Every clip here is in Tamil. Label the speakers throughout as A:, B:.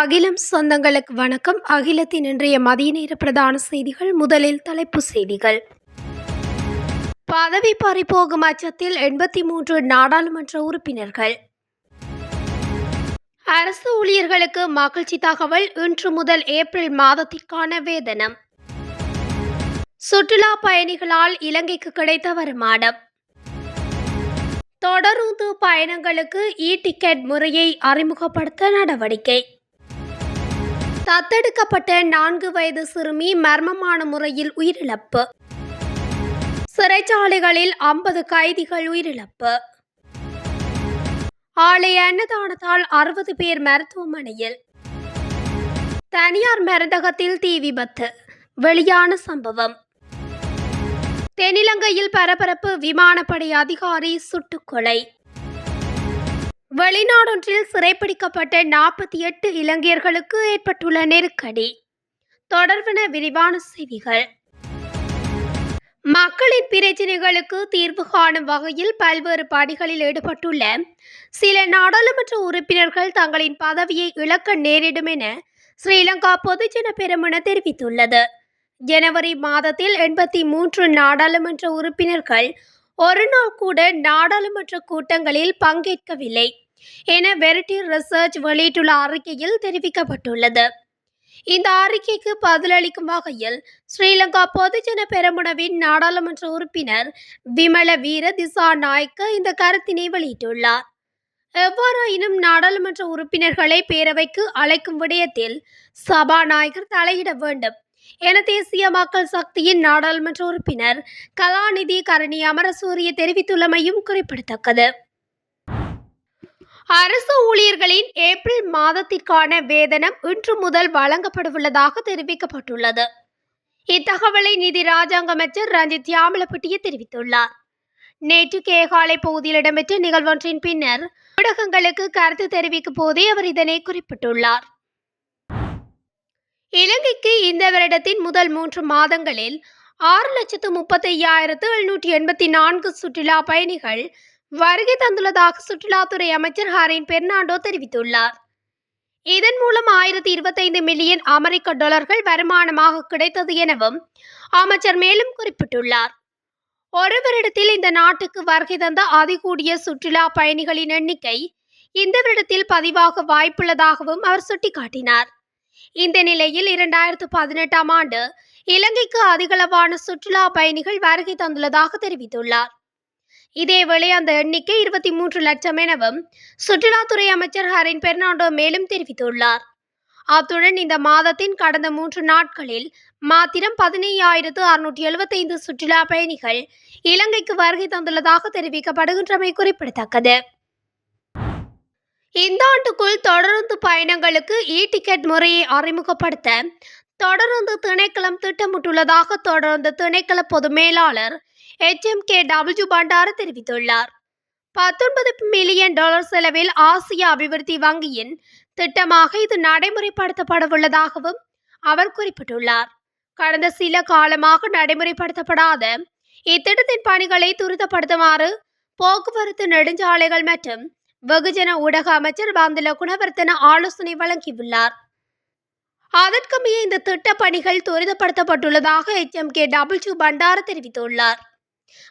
A: அகிலம் சொந்தங்களுக்கு வணக்கம். அகிலத்தின் இன்றைய மதிய நேர பிரதான செய்திகள் முதலில் தலைப்பு செய்திகள். பதவி பறிபோகும் அச்சத்தில் எண்பத்தி மூன்று நாடாளுமன்ற உறுப்பினர்கள். அரசு ஊழியர்களுக்கு மகிழ்ச்சி தகவல் இன்று முதல் ஏப்ரல் மாதத்திற்கான வேதனம். சுற்றுலா பயணிகளால் இலங்கைக்கு கிடைத்த வருமானம். தொடரூந்து பயணங்களுக்கு இ டிக்கெட் முறையை அறிமுகப்படுத்த நடவடிக்கை. தத்தெடுக்கப்பட்ட நான்கு வயது சிறுமி மர்மமான முறையில் உயிரிழப்பு. சிறைச்சாலைகளில் ஐம்பது கைதிகள் உயிரிழப்பு. ஆலய அன்னதானத்தால் அறுபது பேர் மருத்துவமனையில். தனியார் மருந்தகத்தில் தீ விபத்து வெளியான சம்பவம். தென்னிலங்கையில் பரபரப்பு விமானப்படை அதிகாரி சுட்டுக்கொலை வெளிநாடொன்றில் சிறைப்பிடிக்கப்பட்ட நாற்பத்தி எட்டு இலங்கையர்களுக்கு ஏற்பட்டுள்ள நெருக்கடி. தொடர்பின விரிவான செய்திகள். மக்களின் பிரச்சினைகளுக்கு தீர்வு காணும் வகையில் பல்வேறு பணிகளில் ஈடுபட்டுள்ள சில நாடாளுமன்ற உறுப்பினர்கள் தங்களின் பதவியை இழக்க நேரிடும் என ஸ்ரீலங்கா பொதுஜன பெருமன தெரிவித்துள்ளது. ஜனவரி மாதத்தில் எண்பத்தி மூன்று நாடாளுமன்ற உறுப்பினர்கள் ஒரு நாள் கூட நாடாளுமன்ற கூட்டங்களில் பங்கேற்கவில்லை. என வெரிட்டி ரிசர்ச் வெளியிட்டுள்ள அறிக்கையில் தெரிவிக்கப்பட்டுள்ளது. இந்த அறிக்கைக்கு பதிலளிக்கும் வகையில் ஸ்ரீலங்கா பொதுஜன பெரமுனவின் நாடாளுமன்ற உறுப்பினர் விமல வீர திசா நாயக்க இந்த கருத்தினை வெளியிட்டுள்ளார். எவ்வாறாயினும் நாடாளுமன்ற உறுப்பினர்களை பேரவைக்கு அழைக்கும் விடயத்தில் சபாநாயகர் தலையிட வேண்டும் என தேசிய மக்கள் சக்தியின் நாடாளுமன்ற உறுப்பினர் கலாநிதி கரணி அமரசூரிய தெரிவித்துள்ளமையும் குறிப்பிடத்தக்கது. அரசு ஊழியர்களின் ஏப்ரல் மாதத்திற்கான வேதனம் இன்று முதல் வழங்கப்படவுள்ளதாக தெரிவிக்கப்பட்டுள்ளது. இத்தகவலை நிதி ராஜாங்க அமைச்சர் ரஞ்சித் யாமலப்பட்டிய தெரிவித்துள்ளார். நேற்று கேகாலை பகுதியில் இடம்பெற்ற நிகழ்வொன்றின் பின்னர் ஊடகங்களுக்கு கருத்து தெரிவிக்கும் போதே அவர் இதனை குறிப்பிட்டுள்ளார். இலங்கைக்கு இந்த வருடத்தின் முதல் மூன்று மாதங்களில் ஆறு லட்சத்து முப்பத்தி ஐயாயிரத்து எழுநூற்றி எண்பத்தி நான்கு சுற்றுலா பயணிகள் வருகை தந்துள்ளதாக சுற்றுலாத்துறை அமைச்சர் ஹரின் பெர்னாண்டோ தெரிவித்துள்ளார். இதன் மூலம் ஆயிரத்தி இருபத்தைந்து மில்லியன் அமெரிக்க டாலர்கள் வருமானமாக கிடைத்தது எனவும் அமைச்சர் மேலும் குறிப்பிட்டுள்ளார். ஒரு வருடத்தில் இந்த நாட்டுக்கு வருகை தந்த அதிகூடிய சுற்றுலா பயணிகளின் எண்ணிக்கை இந்த வருடத்தில் பதிவாக வாய்ப்புள்ளதாகவும் அவர் சுட்டிக்காட்டினார். இந்த நிலையில் இரண்டாயிரத்து பதினெட்டாம் ஆண்டு இலங்கைக்கு அதிகளவான சுற்றுலா பயணிகள் வருகை தந்துள்ளதாக தெரிவித்துள்ளார். இதேவேளை அந்த எண்ணிக்கை இருபத்தி மூன்று லட்சம் எனவும் சுற்றுலாத்துறை அமைச்சர் ஹரின் பெர்னாண்டோ மேலும் தெரிவித்துள்ளார். அத்துடன் இந்த மாதத்தின் கடந்த மூன்று நாட்களில் மாத்திரம் பதினையாயிரத்து அறுநூற்றி எழுபத்தைந்து சுற்றுலா பயணிகள் இலங்கைக்கு வருகை தந்துள்ளதாக தெரிவிக்கப்படுகின்றமை குறிப்பிடத்தக்கது. இந்த ஆண்டுக்குள் தொடருந்து பயணங்களுக்கு இ டிக்கெட் முறையை அறிமுகப்படுத்த தொடருந்து திணைக்களம் திட்டமிட்டுள்ளதாக தொடர்ந்து திணைக்கள பொது மேலாளர் H M K W Bandara தெரிவித்துள்ளார். பத்தொன்பது மில்லியன் டாலர் செலவில் ஆசிய அபிவிருத்தி வங்கியின் திட்டமாக இது நடைமுறைப்படுத்தப்படவுள்ளதாகவும் அவர் குறிப்பிட்டுள்ளார். கடந்த சில காலமாக நடைமுறைப்படுத்தப்படாத இத்திட்டத்தின் பணிகளை துரிதப்படுத்துமாறு போக்குவரத்து நெடுஞ்சாலைகள் மற்றும் வெகுஜன ஊடக அமைச்சர் பாந்தில குணவர்த்தன ஆலோசனை வழங்கியுள்ளார். அதற்கமைய இந்த திட்ட பணிகள் துரிதப்படுத்தப்பட்டுள்ளதாக H M K W Bandara தெரிவித்துள்ளார்.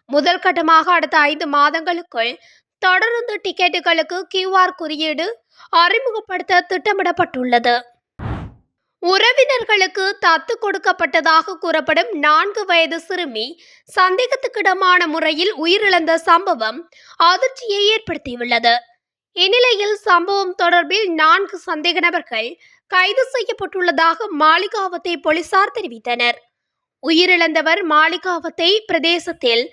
A: முதல் கட்டமாக அடுத்த ஐந்து மாதங்களுக்குள் தொடருந்து டிக்கெட்டுகளுக்கு கியூஆர் குறியீடு அறிமுகப்படுத்த திட்டமிடப்பட்டுள்ளது. உறவினர்களுக்கு தத்து கொடுக்கப்பட்டதாக கூறப்படும் நான்கு வயது சிறுமி சந்தேகத்துக்கிடமான முறையில் உயிரிழந்த சம்பவம் அதிர்ச்சியை ஏற்படுத்தியுள்ளது. இந்நிலையில் சம்பவம் தொடர்பில் நான்கு சந்தேக நபர்கள் கைது செய்யப்பட்டுள்ளதாக மாளிகாவத்தை போலீசார் தெரிவித்தனர். உயிரிழந்தவர் மாளிகாவத்தை பிரதேசத்தில்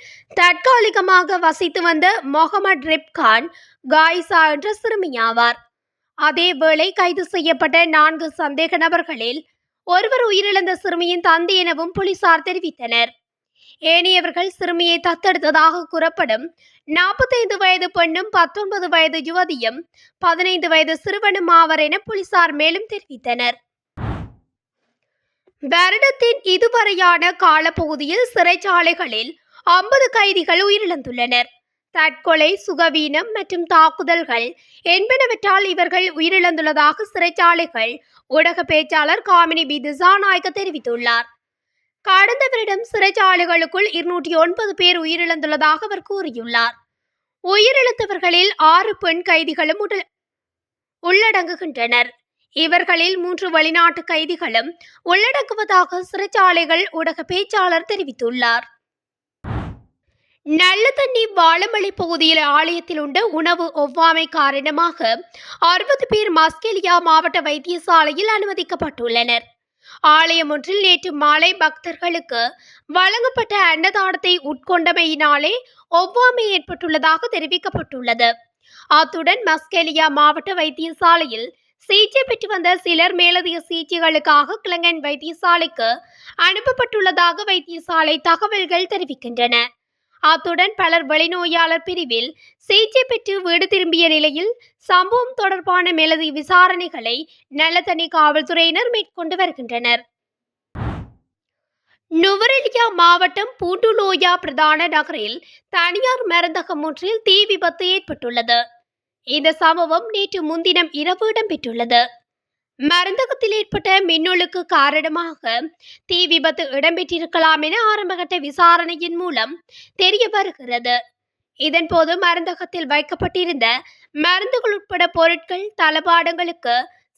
A: தற்காலிகமாக வசித்து வந்த மொஹமட் ரிப்கான் காய்சா என்ற சிறுமியாவார். அதேவேளை கைது செய்யப்பட்ட நான்கு சந்தேக நபர்களில் ஒருவர் உயிரிழந்த சிறுமியின் தந்தை எனவும் போலீசார் தெரிவித்தனர். ஏனையவர்கள் சிறுமியை தத்தெடுத்ததாக கூறப்படும் நாற்பத்தைந்து வயது பெண்ணும் பத்தொன்பது வயது யுவதியும் பதினைந்து வயது சிறுவனும் ஆவர் என போலீசார் மேலும் தெரிவித்தனர். வருடத்தின் இதுவரையான காலப்பகுதியில் சிறைச்சாலைகளில் ஐம்பது கைதிகள் உயிரிழந்துள்ளனர். தற்கொலை சுகவீனம் மற்றும் தாக்குதல்கள் என்பனவற்றால் இவர்கள் உயிரிழந்துள்ளதாக சிறைச்சாலைகள் ஊடக பேச்சாளர் காமினி பி. திசாநாயக்க தெரிவித்துள்ளார். கடந்த வருடம் சிறைச்சாலைகளுக்குள் இருநூற்றி ஒன்பது பேர் உயிரிழந்துள்ளதாக அவர் கூறியுள்ளார். உயிரிழந்தவர்களில் ஆறு பெண் கைதிகளும் உடல் உள்ளடங்குகின்றனர். இவர்களில் மூன்று வெளிநாட்டு கைதிகளும் உள்ளடக்குவதாக சிறைச்சாலைகள் ஊடக பேச்சாளர் தெரிவித்துள்ளார். நல்ல தண்ணி வாழமலை பகுதியில் ஆலயத்தில் உண்ட உணவு ஒவ்வாமை காரணமாக அறுபது பேர் மஸ்கெலியா மாவட்ட வைத்தியசாலையில் அனுமதிக்கப்பட்டுள்ளனர். ஆலயம் ஒன்றில் நேற்று மாலை பக்தர்களுக்கு வழங்கப்பட்ட அன்னதானத்தை உட்கொண்டமையினாலே ஒவ்வாமை ஏற்பட்டுள்ளதாக தெரிவிக்கப்பட்டுள்ளது. அத்துடன் மஸ்கெலியா மாவட்ட வைத்தியசாலையில் சிகிச்சை பெற்று வந்த சிலர் மேலதிக சிகிச்சைகளுக்காக கிளங்கன் வைத்தியசாலைக்கு அனுப்பப்பட்டுள்ளதாக வைத்தியசாலை தகவல்கள் தெரிவிக்கின்றன. அத்துடன் பலர் வெளிநோயாளர் பிரிவில் சிகிச்சை பெற்று வீடு திரும்பிய நிலையில் சம்பவம் தொடர்பான மேலதிக விசாரணைகளை நல்லதனி காவல்துறையினர் மேற்கொண்டு வருகின்றனர். நுவரெலியா மாவட்டம் பூண்டுலோயா பிரதான நகரில் தனியார் மருந்தகம் ஒன்றில் தீ விபத்து ஏற்பட்டுள்ளது. இந்த சம்பவம் நேற்று முன்தினம் இரவு இடம்பெற்றுள்ளது. மருந்தகத்தில் ஏற்பட்ட மின்னொழுக்கு காரணமாக தீ விபத்து இடம்பெற்றிருக்கலாம் என ஆரம்பகட்ட விசாரணையின் மூலம் தெரிய வருகிறது. இதன்போது மருந்தகத்தில் வைக்கப்பட்டிருந்த மருந்துகள் உட்பட பொருட்கள் தளபாடங்களுக்கு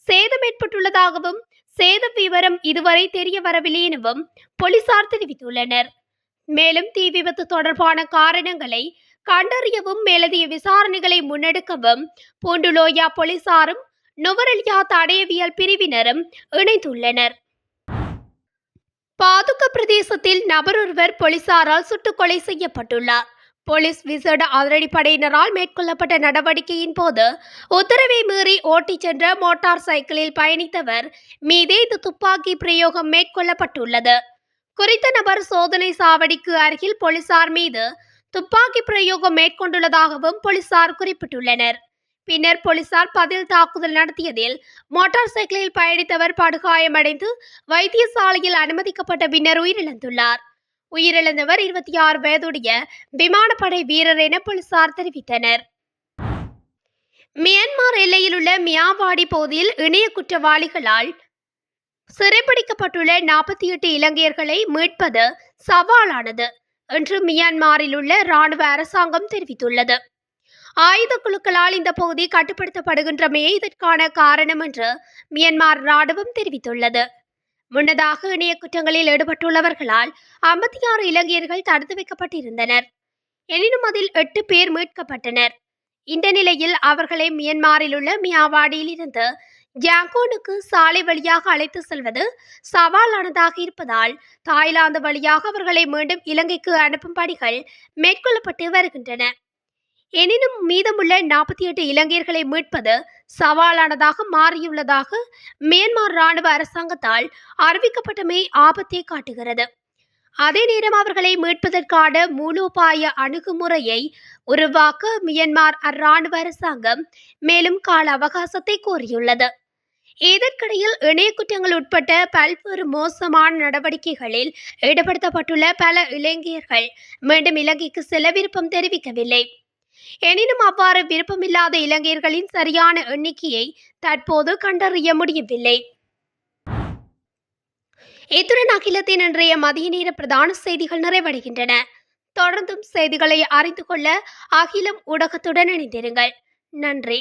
A: சேதம் ஏற்பட்டுள்ளதாகவும் சேத விவரம் இதுவரை தெரிய வரவில்லை எனவும் போலீசார் தெரிவித்துள்ளனர். மேலும் தீ விபத்து தொடர்பான காரணங்களை கண்டறியவும் மேலதிக விசாரணைகளை முன்னெடுக்கவும் பூண்டுலோயா போலீசாரும் நுவரெலியா தடயவியல் பிரிவினரும் இணைந்துள்ளனர். பாதுக பிரதேசத்தில் நபரொருவர் போலீசாரால் சுட்டுக்கொலை செய்யப்பட்டுள்ளார். போலீஸ் விசேட அதிரடிப்படையினரால் மேற்கொள்ளப்பட்ட நடவடிக்கையின் போது உத்தரவை மீறி ஓட்டிச் சென்ற மோட்டார் சைக்கிளில் பயணித்தவர் மீதே இந்த துப்பாக்கி பிரயோகம் மேற்கொள்ளப்பட்டுள்ளது. குறித்த நபர் சோதனை சாவடிக்கு அருகில் போலீசார் மீது துப்பாக்கி பிரயோகம் மேற்கொண்டுள்ளதாகவும் போலீசார் குறிப்பிட்டுள்ளனர். பின்னர் போலீசார் பதில் தாக்குதல் நடத்தியதில் மோட்டார் சைக்கிளில் பயணித்தவர் படுகாயமடைந்து வைத்தியசாலையில் அனுமதிக்கப்பட்ட பின்னர் உயிரிழந்துள்ளார். உயிரிழந்தவர் இருபத்தி ஆறு வயதுடைய விமானப்படை வீரர் என போலீசார் தெரிவித்தனர். மியான்மர் எல்லையில் உள்ள மியாவாடி பகுதியில் இணைய குற்றவாளிகளால் சிறைப்பிடிக்கப்பட்டுள்ள நாற்பத்தி எட்டு இலங்கையர்களை மீட்பது சவாலானது. என்று மியான்மரில் உள்ள இராணுவ அரசாங்கம் தெரிவித்துள்ளது. ஆயுத குழுக்களால் இந்த பகுதி கட்டுப்படுத்தப்படுகின்றமையே இதற்கான காரணம் என்று மியான்மர் ராணுவம் தெரிவித்துள்ளது. முன்னதாக இணைய குற்றங்களில் ஈடுபட்டுள்ளவர்களால் ஐம்பத்தி ஆறு இலங்கையர்கள் தடுத்து வைக்கப்பட்டிருந்தனர். எனினும் அதில் எட்டு பேர் மீட்கப்பட்டனர். இந்த நிலையில் அவர்களை மியான்மாரில் உள்ள மியாவாடியில் இருந்து ஜாங்கோனுக்கு சாலை வழியாக அழைத்து செல்வது சவாலானதாக இருப்பதால் தாய்லாந்து வழியாக அவர்களை மீண்டும் இலங்கைக்கு அனுப்பும் பணிகள் மேற்கொள்ளப்பட்டு வருகின்றன. எனினும் மீதமுள்ள நாற்பத்தி எட்டு இலங்கையர்களை மீட்பது சவாலானதாக மாறியுள்ளதாக மியான்மர் ராணுவ அரசாங்கத்தால் அறிவிக்கப்பட்டமை ஆபத்தை காட்டுகிறது. அதே நேரம் அவர்களை மீட்பதற்கான மூலோபாய அணுகுமுறையை உருவாக்க மியான்மர் இராணுவ அரசாங்கம் மேலும் கால அவகாசத்தை கோரியுள்ளது. இதற்கிடையில் இணைய குற்றங்கள் உட்பட்ட பல்வேறு மோசமான நடவடிக்கைகளில் ஈடுபடுத்தப்பட்டுள்ள பல இளைஞர்கள் மீண்டும் இலங்கைக்கு செல்ல விருப்பம் தெரிவிக்கவில்லை. எனினும் அவ்வாறு விருப்பமில்லாத இலங்கையர்களின் சரியான எண்ணிக்கையை தற்போது கண்டறிய முடியவில்லை. இத்துடன் அகிலத்தின் இன்றைய மதிய நேர பிரதான செய்திகள் நிறைவடைகின்றன. தொடர்ந்தும் செய்திகளை அறிந்து கொள்ள அகிலம் ஊடகத்துடன் இணைந்திருங்கள். நன்றி.